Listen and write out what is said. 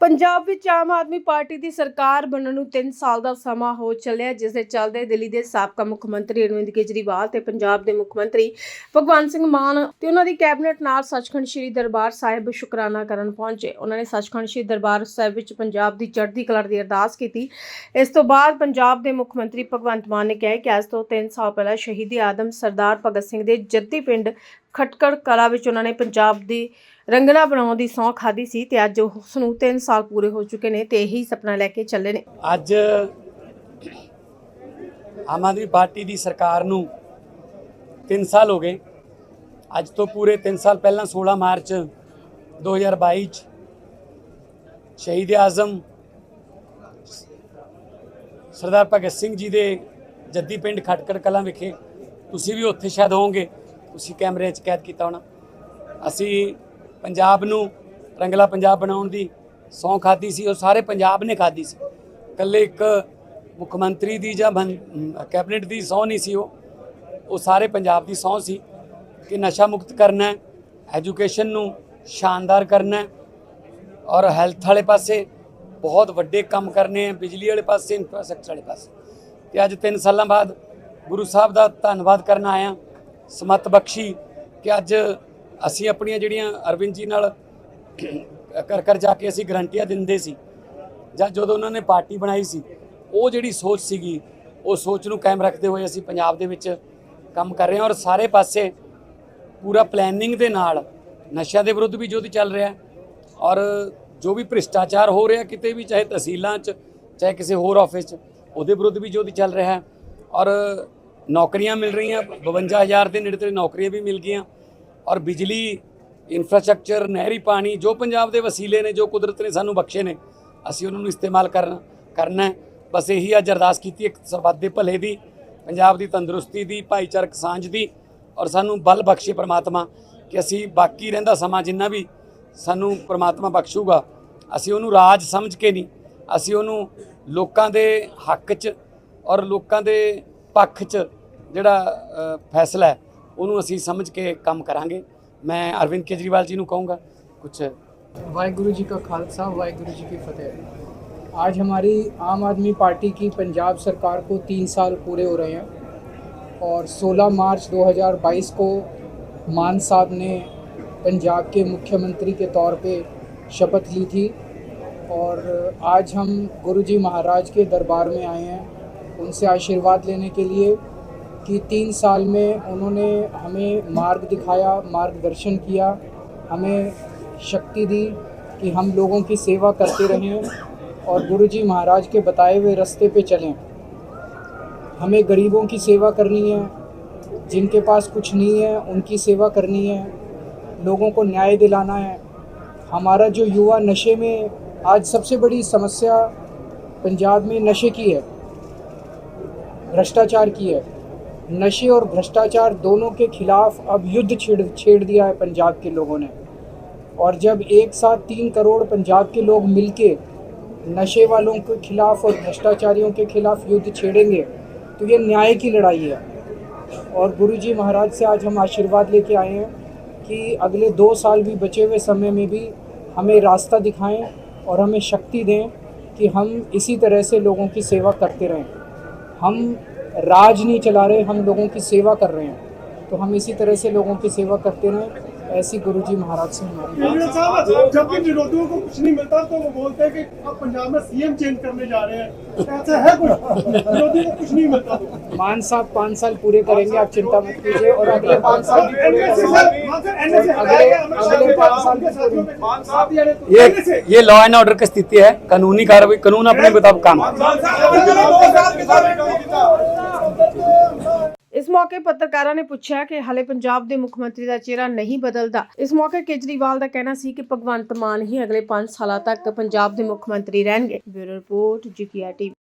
ਪੰਜਾਬ ਵਿੱਚ ਆਮ ਆਦਮੀ ਪਾਰਟੀ ਦੀ ਸਰਕਾਰ ਬਣਨ ਨੂੰ 3 ਸਾਲ ਦਾ ਸਮਾਂ ਹੋ ਚੱਲਿਆ, ਜਿਸ ਦੇ ਚੱਲਦੇ ਦਿੱਲੀ ਦੇ ਸਾਬਕਾ ਮੁੱਖ ਮੰਤਰੀ ਅਰਵਿੰਦ ਕੇਜਰੀਵਾਲ ਤੇ ਪੰਜਾਬ ਦੇ ਮੁੱਖ ਮੰਤਰੀ ਭਗਵੰਤ ਸਿੰਘ ਮਾਨ ਤੇ ਉਹਨਾਂ ਦੀ ਕੈਬਨਿਟ ਨਾਲ ਸੱਚਖੰਡ ਸ੍ਰੀ ਦਰਬਾਰ ਸਾਹਿਬ ਸ਼ੁਕਰਾਨਾ ਕਰਨ ਪਹੁੰਚੇ। ਉਹਨਾਂ ਨੇ ਸੱਚਖੰਡ ਸ੍ਰੀ ਦਰਬਾਰ ਸਾਹਿਬ ਵਿੱਚ ਪੰਜਾਬ ਦੀ ਚੜ੍ਹਦੀ ਕਲਾ ਦੀ ਅਰਦਾਸ ਕੀਤੀ। ਇਸ ਤੋਂ ਬਾਅਦ ਪੰਜਾਬ ਦੇ ਮੁੱਖ ਮੰਤਰੀ ਭਗਵੰਤ ਮਾਨ ਨੇ ਕਿਹਾ ਕਿ ਅੱਜ ਤੋਂ 3 ਸਾਲ ਪਹਿਲਾਂ ਸ਼ਹੀਦੀ ਆਦਮ ਸਰਦਾਰ ਭਗਤ ਸਿੰਘ ਦੇ ਜੱਦੀ ਪਿੰਡ ਖਟਕੜ ਕਲਾ ਵਿੱਚ ਉਹਨਾਂ ਨੇ ਪੰਜਾਬ ਦੀ ਰੰਗਣਾ ਬਣਾਉਣ ਦੀ ਸਹੁੰ ਖਾਧੀ ਸੀ ਤੇ ਅੱਜ ਉਸ ਨੂੰ 3 ਸਾਲ ਪੂਰੇ ਹੋ ਚੁੱਕੇ ਨੇ ਤੇ ਇਹੀ ਸੁਪਨਾ ਲੈ ਕੇ ਚੱਲੇ ਨੇ। ਅੱਜ ਆਮ ਆਦਮੀ ਪਾਰਟੀ ਦੀ ਸਰਕਾਰ ਨੂੰ 3 ਸਾਲ ਹੋ ਗਏ। ਅੱਜ ਤੋਂ ਪੂਰੇ 3 ਸਾਲ ਪਹਿਲਾਂ 16 ਮਾਰਚ 2022 ਚ ਸ਼ਹੀਦ ਆਜ਼ਮ ਸਰਦਾਰ ਭਗਤ ਸਿੰਘ ਜੀ ਦੇ ਜੱਦੀ ਪਿੰਡ ਖਟਕੜ ਕਲਾਂ ਵਿਖੇ, ਤੁਸੀਂ ਵੀ ਉੱਥੇ ਸ਼ਾਇਦ ਹੋਵੋਗੇ, ਤੁਸੀਂ ਕੈਮਰੇ 'ਚ ਕੈਦ ਕੀਤਾ ਹੋਣਾ। ਅਸੀਂ ਪੰਜਾਬ ਨੂੰ ਰੰਗਲਾ ਪੰਜਾਬ ਬਣਾਉਣ ਦੀ ਸਹੁੰ ਖਾਧੀ ਸੀ, ਉਹ ਸਾਰੇ ਪੰਜਾਬ ਨੇ ਖਾਧੀ ਸੀ। ਇਕੱਲੇ ਇੱਕ ਮੁੱਖ ਮੰਤਰੀ ਦੀ ਜਾਂ ਕੈਬਨਿਟ ਦੀ ਸਹੁੰ ਨਹੀਂ ਸੀ ਉਹ। ਉਹ ਸਾਰੇ ਪੰਜਾਬ ਦੀ ਸਹੁੰ ਸੀ ਕਿ ਨਸ਼ਾ ਮੁਕਤ ਕਰਨਾ ਐਜੂਕੇਸ਼ਨ ਨੂੰ ਸ਼ਾਨਦਾਰ ਕਰਨਾ ਔਰ ਹੈਲਥ ਵਾਲੇ ਪਾਸੇ ਬਹੁਤ ਵੱਡੇ ਕੰਮ ਕਰਨੇ ਹੈ, ਬਿਜਲੀ ਵਾਲੇ ਪਾਸੇ ਇਨਫਰਾਸਟ੍ਰਕਚਰ ਵਾਲੇ ਪਾਸੇ। ਤੇ ਅੱਜ 3 ਸਾਲਾਂ ਬਾਅਦ ਗੁਰੂ ਸਾਹਿਬ ਦਾ ਧੰਨਵਾਦ ਕਰਨ ਆਇਆ। ਸਮਤ ਬਖਸ਼ੀ ਕਿ ਅੱਜ ਅਸੀਂ ਆਪਣੀਆਂ ਜਿਹੜੀਆਂ ਅਰਵਿੰਦ ਜੀ ਨਾਲ ਕਰ ਕਰ ਜਾ ਕੇ ਅਸੀਂ ਗਰੰਟੀਆਂ ਦਿੰਦੇ ਸੀ, ਜਾਂ ਜਦੋਂ ਉਹਨਾਂ ਨੇ ਪਾਰਟੀ ਬਣਾਈ ਸੀ, ਉਹ ਜਿਹੜੀ ਸੋਚ ਸੀਗੀ, ਉਹ ਸੋਚ ਨੂੰ ਕਾਇਮ ਰੱਖਦੇ ਹੋਏ ਅਸੀਂ ਪੰਜਾਬ ਦੇ ਵਿੱਚ ਕੰਮ ਕਰ ਰਹੇ ਹਾਂ ਔਰ ਸਾਰੇ ਪਾਸੇ ਪੂਰਾ ਪਲੈਨਿੰਗ ਦੇ ਨਾਲ ਨਸ਼ਿਆਂ ਦੇ ਵਿਰੁੱਧ ਵੀ ਯੁੱਧ ਚੱਲ ਰਿਹਾ ਔਰ ਜੋ ਵੀ ਭ੍ਰਿਸ਼ਟਾਚਾਰ ਹੋ ਰਿਹਾ ਕਿਤੇ ਵੀ, ਚਾਹੇ ਤਹਿਸੀਲਾਂ 'ਚ, ਚਾਹੇ ਕਿਸੇ ਹੋਰ ਆਫਿਸ 'ਚ, ਉਹਦੇ ਵਿਰੁੱਧ ਵੀ ਯੁੱਧ ਚੱਲ ਰਿਹਾ ਹੈ ਔਰ ਨੌਕਰੀਆਂ ਮਿਲ ਰਹੀਆਂ 52000 ਦੇ ਨੇੜੇ ਤੇੜੇ ਨੌਕਰੀਆਂ ਵੀ ਮਿਲ ਗਈਆਂ। ਔਰ ਬਿਜਲੀ ਇਨਫਰਾਸਟ੍ਰਕਚਰ ਨਹਿਰੀ ਪਾਣੀ ਜੋ ਪੰਜਾਬ ਦੇ ਵਸੀਲੇ ਨੇ, ਜੋ ਕੁਦਰਤ ਨੇ ਸਾਨੂੰ ਬਖਸ਼ੇ ਨੇ, ਅਸੀਂ ਉਹਨਾਂ ਨੂੰ ਇਸਤੇਮਾਲ ਕਰਨਾ ਕਰਨਾ ਬਸ ਇਹੀ ਅੱਜ ਅਰਦਾਸ ਕੀਤੀ ਇੱਕ ਸਰਬੱਤ ਦੇ ਭਲੇ ਦੀ, ਪੰਜਾਬ ਦੀ ਤੰਦਰੁਸਤੀ ਦੀ, ਭਾਈਚਾਰਕ ਸਾਂਝ ਦੀ ਔਰ ਸਾਨੂੰ ਬਲ ਬਖਸ਼ੇ ਪ੍ਰਮਾਤਮਾ ਕਿ ਅਸੀਂ ਬਾਕੀ ਰਹਿੰਦਾ ਸਮਾਂ ਜਿੰਨਾ ਵੀ ਸਾਨੂੰ ਪ੍ਰਮਾਤਮਾ ਬਖਸ਼ੂਗਾ, ਅਸੀਂ ਉਹਨੂੰ ਰਾਜ ਸਮਝ ਕੇ ਨਹੀਂ, ਅਸੀਂ ਉਹਨੂੰ ਲੋਕਾਂ ਦੇ ਹੱਕ 'ਚ ਔਰ ਲੋਕਾਂ ਦੇ ਪੱਖ 'ਚ ਜਿਹੜਾ ਫੈਸਲਾ ਹੈ ਉਹਨੂੰ ਅਸੀਂ ਸਮਝ ਕੇ ਕੰਮ ਕਰਾਂਗੇ ਮੈਂ ਅਰਵਿੰਦ ਕੇਜਰੀਵਾਲ ਜੀ ਨੂੰ ਕਹੂੰਗਾ ਕੁਝ वाहिगुरु जी का खालसा वाहिगुरु जी की फतेह आज हमारी आम आदमी पार्टी की पंजाब सरकार को तीन साल पूरे हो रहे हैं और 16 मार्च 2022 को मान साहब ने पंजाब के मुख्यमंत्री के तौर पे शपथ ली थी और आज हम गुरु जी महाराज के दरबार में आए हैं उनसे आशीर्वाद लेने के लिए कि तीन साल में उन्होंने हमें मार्ग दिखाया, मार्गदर्शन किया, हमें शक्ति दी कि हम लोगों की सेवा करते रहें और गुरु जी महाराज के बताए हुए रास्ते पे चलें। हमें गरीबों की सेवा करनी है, जिनके पास कुछ नहीं है, उनकी सेवा करनी है, लोगों को न्याय दिलाना है। हमारा जो युवा नशे में आज सबसे बड़ी समस्या पंजाब में नशे की है, भ्रष्टाचार की है। नशे और भ्रष्टाचार दोनों के खिलाफ अब युद्ध छेड़ छेड़ दिया है पंजाब के लोगों ने। और जब एक साथ तीन करोड़ पंजाब के लोग मिलके नशे वालों के खिलाफ और भ्रष्टाचारियों के खिलाफ युद्ध छेड़ेंगे तो ये न्याय की लड़ाई है। और गुरु जी महाराज से आज हम आशीर्वाद लेके आए हैं कि अगले दो साल भी बचे हुए समय में भी हमें रास्ता दिखाएँ और हमें शक्ति दें कि हम इसी तरह से लोगों की सेवा करते रहें। हम राज नहीं चला रहे हम लोगों की सेवा कर रहे हैं तो हम इसी तरह से लोगों की सेवा करते रहें ऐसी गुरु जी महाराज से हमारी जब भी विरोधियों को कुछ नहीं मिलता तो वो बोलते हैं कि अब पंजाब में सीएम चेंज करने जा रहे हैं ऐसा है कुछ विरोधी को कुछ नहीं मिलता तो मान साहब पाँच साल पूरे करेंगे आप चिंता मत कीजिए और अगले पाँच साल भी अगले पाँच साल तो ये ये लॉ एंड ऑर्डर की स्थिति है कानूनी कार्रवाई कानून अपने मुताबिक काम ਇਸ ਮੌਕੇ ਪੱਤਰਕਾਰਾਂ ਨੇ ਪੁੱਛਿਆ ਕਿ ਹਾਲੇ ਪੰਜਾਬ ਦੇ ਮੁੱਖ ਮੰਤਰੀ ਦਾ ਚਿਹਰਾ ਨਹੀਂ ਬਦਲਦਾ। ਇਸ ਮੌਕੇ ਕੇਜਰੀਵਾਲ ਦਾ ਕਹਿਣਾ ਸੀ ਕਿ ਭਗਵੰਤ ਮਾਨ ਹੀ ਅਗਲੇ 5 ਸਾਲਾਂ ਤੱਕ ਪੰਜਾਬ ਦੇ ਮੁੱਖ ਮੰਤਰੀ ਰਹਿਣਗੇ। ਬਿਊਰੋ ਰਿਪੋਰਟ ਜੀਕੀਆ ਟੀਵੀ।